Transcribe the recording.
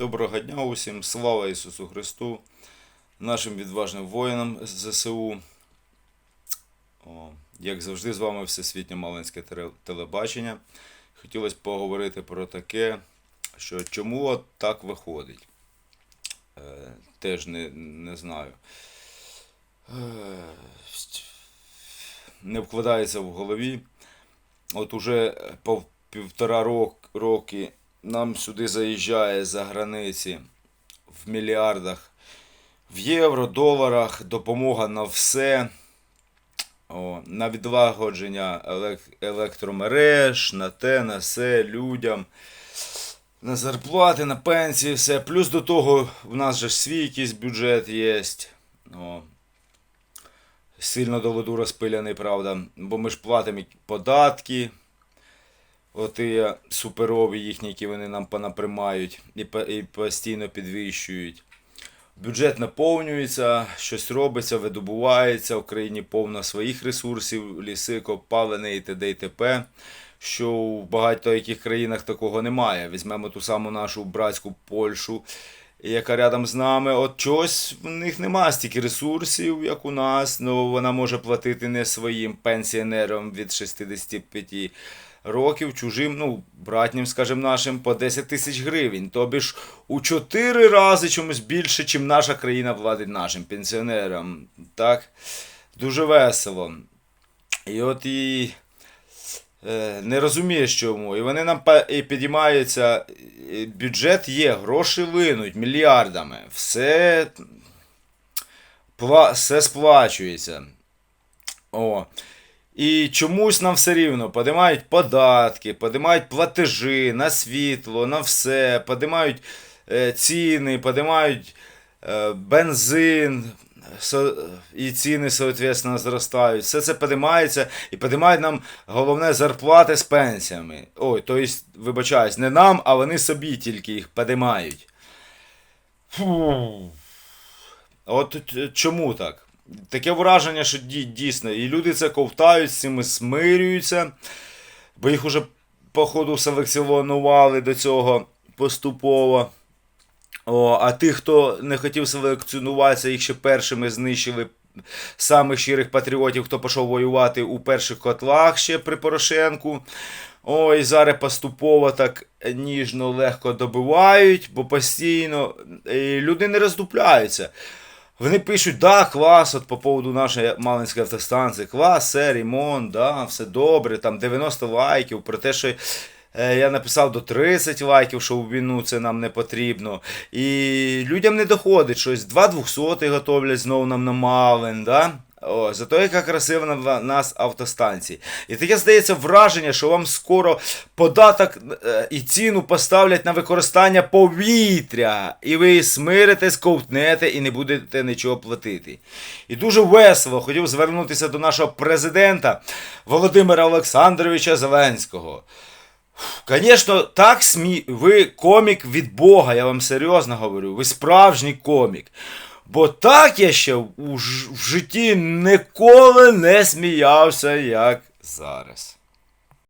Доброго дня усім, слава Ісусу Христу, нашим відважним воїнам ЗСУ. О, як завжди, з вами Всесвітнє Малинське телебачення. Хотілося поговорити про таке, що чому от так виходить. Е, теж не, не знаю. Е, не вкладається в голові. От уже півтора рок, роки нам сюди заїжджає за границі в мільярдах, в євро, доларах, допомога на все. О, на відлагодження елек- електромереж, на те, на все, людям, на зарплати, на пенсії, все. Плюс до того, в нас же свій якийсь бюджет є. О, сильно до ладу розпиляний, правда. Бо ми ж платимо податки. Оті суперові їхні, які вони нам понаприймають і, і постійно підвищують. Бюджет наповнюється, щось робиться, видобувається, в країні повно своїх ресурсів, ліси, копалини і т.д. і т.п. Що в багато яких країнах такого немає. Візьмемо ту саму нашу братську Польщу, яка рядом з нами. От чогось в них немає стільки ресурсів, як у нас. Ну вона може платити не своїм пенсіонерам від 65 років, чужим, ну, братнім, скажімо, нашим, по 10 тисяч гривень. Тобі ж у 4 рази чомусь більше, чим наша країна платить нашим пенсіонерам. Так? Дуже весело. І от і е, не розумієш чому. І вони нам підіймаються. Бюджет є, гроші линуть мільярдами. Все, все сплачується. О. І чомусь нам все рівно подимають податки, подимають платежі на світло, на все, подимають е, ціни, подимають е, бензин, і ціни, соответственно, зростають. Все це подимається і подимають нам головне зарплати з пенсіями. Ой, то есть, вибачаюсь, не нам, а вони собі тільки їх подимають. Фу. От е, чому так? Таке враження, що дій- дійсно, і люди це ковтають, з цим смирюються, бо їх уже, походу, селекціонували до цього поступово. О, а тих, хто не хотів селекціонуватися, їх ще першими знищили самих щирих патріотів, хто пішов воювати у перших котлах ще при Порошенку. Ой, зараз поступово так ніжно, легко добивають, бо постійно і люди не роздупляються. Вони пишуть, да, клас, от по поводу нашої Малинської автостанції, клас, все, ремонт, да, все добре, там 90 лайків, про те, що е, я написав до 30 лайків, що в війну це нам не потрібно. І людям не доходить щось, 2 200 готовлять знову нам на Малин, да? О, зато яка красива в нас автостанції. І таке здається враження, що вам скоро податок е, і ціну поставлять на використання повітря. І ви смиритесь, ковтнете і не будете нічого платити. І дуже весело хотів звернутися до нашого президента Володимира Олександровича Зеленського. Звісно, так смі... ви комік від Бога, я вам серйозно говорю. Ви справжній комік. Бо так я ще в житті ніколи не сміявся, як зараз.